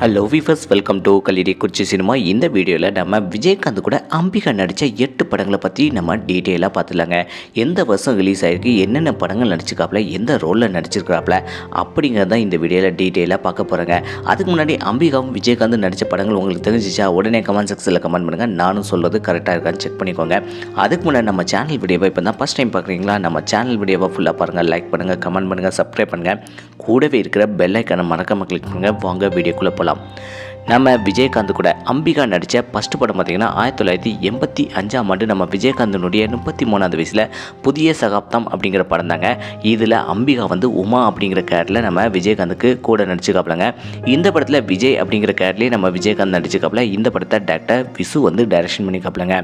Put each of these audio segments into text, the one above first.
Hello viewers welcome to கல்லிடி குச்சி cinema இந்த வீடியோவில் நம்ம விஜயகாந்த் கூட அம்பிகா நடித்த எட்டு படங்களை பற்றி நம்ம டீட்டெயிலாக பார்த்துலாங்க எந்த வருஷம் ரிலீஸ் ஆகிருக்கு என்னென்ன படங்கள் நடிச்சிருக்காப்புல எந்த ரோலில் நடிச்சிருக்காப்புல அப்படிங்கிறத இந்த வீடியோவில் டீட்டெயிலாக பார்க்க போகிறேங்க அதுக்கு முன்னாடி அம்பிகாவும் விஜயகாந்த் நடித்த படங்கள் உங்களுக்கு தெரிஞ்சிச்சா உடனே கமெண்ட் செக்ஷனில் கமெண்ட் பண்ணுங்கள் நானும் சொல்கிறது கரெக்டாக இருக்கான்னு செக் பண்ணிக்கோங்க. அதுக்கு முன்னாடி நம்ம சேனல் வீடியோவை இப்போ தான் ஃபஸ்ட் டைம் பார்க்குறீங்களா? நம்ம சேனல் வீடியோவை ஃபுல்லாக பாருங்கள் லைக் பண்ணுங்கள் கமெண்ட் பண்ணுங்கள் சப்ஸ்கிரைப் பண்ணுங்கள் கூடவே இருக்கிற பெல் ஐக்கானை மறக்காமல் கிளிக் பண்ணுங்கள் வாங்க வீடியோக்குள்ளே হলাম நம்ம விஜயகாந்த் கூட அம்பிகா நடித்த ஃபஸ்ட்டு படம் பார்த்திங்கன்னா ஆயிரத்தி தொள்ளாயிரத்தி எண்பத்தி அஞ்சாம் ஆண்டு நம்ம விஜயகாந்தனுடைய முப்பத்தி மூணாவது வயசில் புதிய சகாப்தம் அப்படிங்கிற படம் தாங்க. இதில் அம்பிகா வந்து உமா அப்படிங்கிற கேரட்டில் நம்ம விஜயகாந்துக்கு கூட நடிச்சுக்காப்பிலங்க இந்த படத்தில் விஜய் அப்படிங்கிற கேரட்லேயே நம்ம விஜயகாந்த் நடிச்சுக்காப்பில் இந்த படத்தை டேரக்டர் விசு வந்து டைரக்ஷன் பண்ணிக்காப்லங்க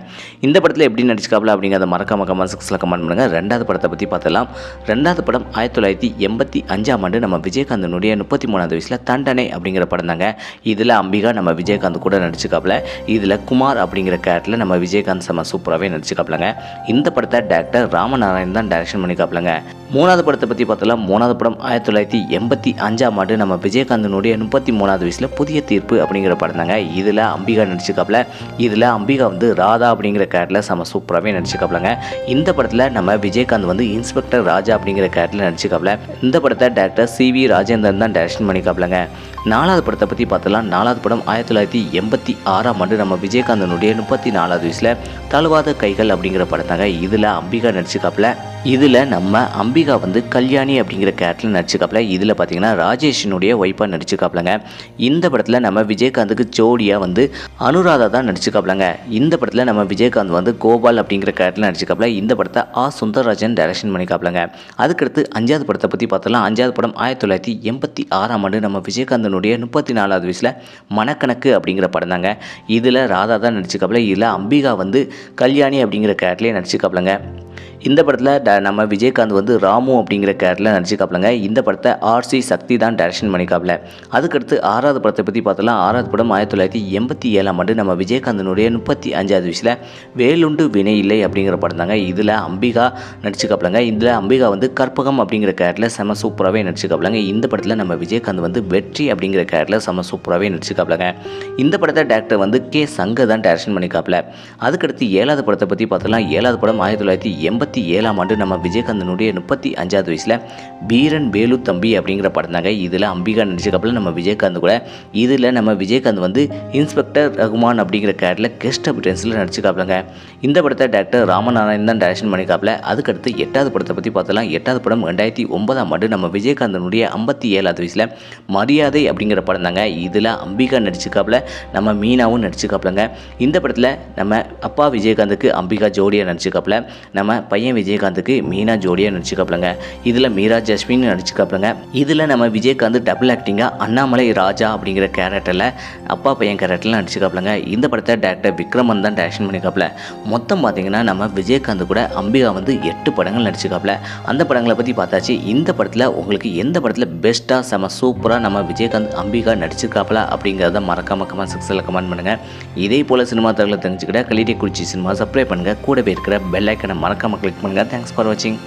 இந்த படத்தில் எப்படி நடிச்சுக்காப்பில் அப்படிங்கிறத மறக்காம கமெண்ட் செக்ஷனில் கமெண்ட் பண்ணுங்கள் ரெண்டாவது படத்தை பற்றி பார்த்தலாம் ரெண்டாவது படம் ஆயிரத்தி தொள்ளாயிரத்தி எண்பத்தி அஞ்சாம் ஆண்டு நம்ம விஜயகாந்தனுடைய முப்பத்தி மூணாவது வயசில் தண்டனை அப்படிங்கிற படம் தாங்க. இதில் அம்பிகா நம்ம விஜயகாந்த் கூட நடிச்சுக்காப்பில் இதில் குமார் அப்படிங்கிற கேரக்டரில் நம்ம விஜயகாந்த் செம்ம சூப்பராகவே நடிச்சுக்காப்பிலங்க இந்த படத்தை டேரக்டர் ராமநாராயண் தான் டைரக்ஷன் பண்ணிக்காப்பிலங்க மூணாவது படத்தை பற்றி பார்த்தலாம் மூணாவது படம் ஆயிரத்தி தொள்ளாயிரத்தி எண்பத்தி அஞ்சாம் ஆண்டு நம்ம விஜயகாந்தனுடைய முப்பத்தி மூணாவது வயசில் புதிய தீர்ப்பு அப்படிங்கிற படம் தாங்க. இதில் அம்பிகா நடிச்சுக்காப்ல இதில் அம்பிகா வந்து ராதா அப்படிங்கிற கேரக்டரில் செம சூப்பராகவே நடிச்சுக்காப்லங்க இந்த படத்தில் நம்ம விஜயகாந்த் வந்து இன்ஸ்பெக்டர் ராஜா அப்படிங்கிற கேரக்டரில் நடிச்சுக்காப்ல இந்த படத்தை டேரக்டர் சி வி ராஜேந்திரன் தான் டைரக்ஷன் பண்ணிக்காப்லங்க நாலாவது படத்தை பற்றி பார்த்தலாம் நாலாவது படம் ஆயிரத்தி தொள்ளாயிரத்தி எண்பத்தி ஆறாம் ஆண்டு நம்ம விஜயகாந்தனுடைய முப்பத்தி நாலாவது வயசில் தழுவாத கைகள் அப்படிங்கிற படம் தாங்க இதில் அம்பிகா நடிச்சுக்காப்ல இதில் நம்ம அம்பிகா வந்து கல்யாணி அப்படிங்கிற கேரக்டரில் நடிச்சிருக்காப்புல. இதில் பார்த்தீங்கன்னா ராஜேஷினுடைய ஒய்ஃபாக நடிச்சுக்காப்லங்க இந்த படத்தில் நம்ம விஜயகாந்துக்கு ஜோடியாக வந்து அனுராதா தான் நடிச்சுக்காப்லங்க இந்த படத்தில் நம்ம விஜயகாந்த் வந்து கோபால் அப்படிங்கிற கேரக்டரில் நடிச்சுக்காப்ல இந்த படத்தை ஆ சுந்தரராஜன் டைரக்ஷன் பண்ணிக்காப்லங்க அதுக்கடுத்து அஞ்சாவது படத்தை பற்றி பார்த்தலாம் அஞ்சாவது படம் ஆயிரத்தி தொள்ளாயிரத்தி எண்பத்தி ஆறாம் ஆண்டு நம்ம விஜயகாந்தனுடைய முப்பத்தி நாலாவது வயசில் மணக்கணக்கு அப்படிங்கிற படம் தாங்க இதில் ராதா தான் நடிச்சுக்காப்ல இதில் அம்பிகா வந்து கல்யாணி அப்படிங்கிற கேரக்டர்லேயே நடிச்சுக்காப்லங்க இந்த படத்தில் ட நம்ம விஜயகாந்த் வந்து ராமு அப்படிங்கிற கேரக்டரில் நடிச்சிருக்காப்லங்க. இந்த படத்தை ஆர்சி சக்தி தான் டைரக்ஷன் பண்ணிக்காப்ல அதுக்கடுத்து ஆறாவது படத்தை பற்றி பார்த்தலாம் ஆறாவது படம் ஆயிரத்தி தொள்ளாயிரத்தி எண்பத்தி ஏழாம் ஆண்டு நம்ம விஜயகாந்தனுடைய முப்பத்தி அஞ்சாவது வயசில் வேலுண்டு வினை இல்லை அப்படிங்கிற படம் தாங்க. இதில் அம்பிகா நடிச்சுக்காப்லங்க இதில் அம்பிகா வந்து கற்பகம் அப்படிங்கிற கேரக்டரில் செம சூப்பராகவே நடிச்சுக்காப்லங்க இந்த படத்தில் நம்ம விஜயகாந்த் வந்து வெற்றி அப்படிங்கிற கேரக்டரில் செம சூப்பராகவே நடிச்சுக்காப்லங்க இந்த படத்தை டேரக்டர் வந்து கே சங்க தான் டைரக்ஷன் பண்ணிக்காப்ல அதுக்கடுத்து ஏழாவது படத்தை பற்றி பார்த்தலாம் ஏழாவது படம் ஆயிரத்தி தொள்ளாயிரத்தி எண்பத்தி ஏழாம் ஆண்டு நம்ம விஜயகாந்தனுடைய முப்பத்தி அஞ்சாவது வயசில் வீரன் வேலு தம்பி அப்படிங்கிற படம் தாங்க. இதில் அம்பிகா நடிச்சக்கப்பில் நம்ம விஜயகாந்த் கூட. இதில் நம்ம விஜயகாந்த் வந்து இன்ஸ்பெக்டர் ரகுமான் அப்படிங்கிற கேரில் கெஸ்ட் அபிடன்ஸில் நடிச்சுக்காப்பிலங்க இந்த படத்தை டேரக்டர் ராமநாராயண் தான் டைரக்ஷன் பண்ணிக்காப்பில் அதுக்கடுத்து எட்டாவது படத்தை பற்றி பார்த்தலாம் எட்டாவது படம் ரெண்டாயிரத்தி ஒன்பதாம் ஆண்டு நம்ம விஜயகாந்தனுடைய ஐம்பத்தி ஏழாவது வயசில் மரியாதை அப்படிங்கிற படம் தாங்க. இதில் அம்பிகா நடிச்சுக்காப்பில் நம்ம மீனாவும் நடிச்சுக்காப்பிலங்க இந்த படத்தில் நம்ம அப்பா விஜயகாந்துக்கு அம்பிகா ஜோடியாக நடிச்சுக்காப்பில் நம்ம பையன் விஜயகாந்துக்கு மீனா ஜோடியாக நடிச்சுக்காப்பிலங்க இதில் மீரா ஜஸ்மின் நடிச்சுக்காப்பிலங்க இதில் நம்ம விஜயகாந்த் டபுள் ஆக்டிங்காக அண்ணாமலை ராஜா அப்படிங்கிற கேரக்டரில் அப்பா பையன் கேரக்டரில் நடிச்சுக்காப்பிலங்க இந்த படத்தை டேரக்டர் விக்ரமன் தான் டேரக்ஷன் பண்ணிக்காப்ல மொத்தம் பார்த்தீங்கன்னா நம்ம விஜயகாந்த் கூட அம்பிகா வந்து எட்டு படங்கள் நடிச்சுக்காப்ல. அந்த படங்களை பற்றி பார்த்தாச்சு. இந்த படத்தில் உங்களுக்கு எந்த படத்தில் பெஸ்ட்டாக செம சூப்பராக நம்ம விஜயகாந்த் அம்பிகா நடிச்சிருக்காப்ல அப்படிங்கிறத மறக்காம கமெண்ட் செக்ஷனில் கமெண்ட் பண்ணுங்கள் இதே போல் சினிமா தகவலை தெரிஞ்சுக்கிட்ட கலிட்டே குறிச்சி சினிமா சப்ஸ்கிரைப் பண்ணுங்கள் கூடவே இருக்கிற பெல் ஐக்கனை மறக்காமல் கிளிக் பண்ணுங்கள் தேங்க்ஸ் ஃபார் வாட்சிங்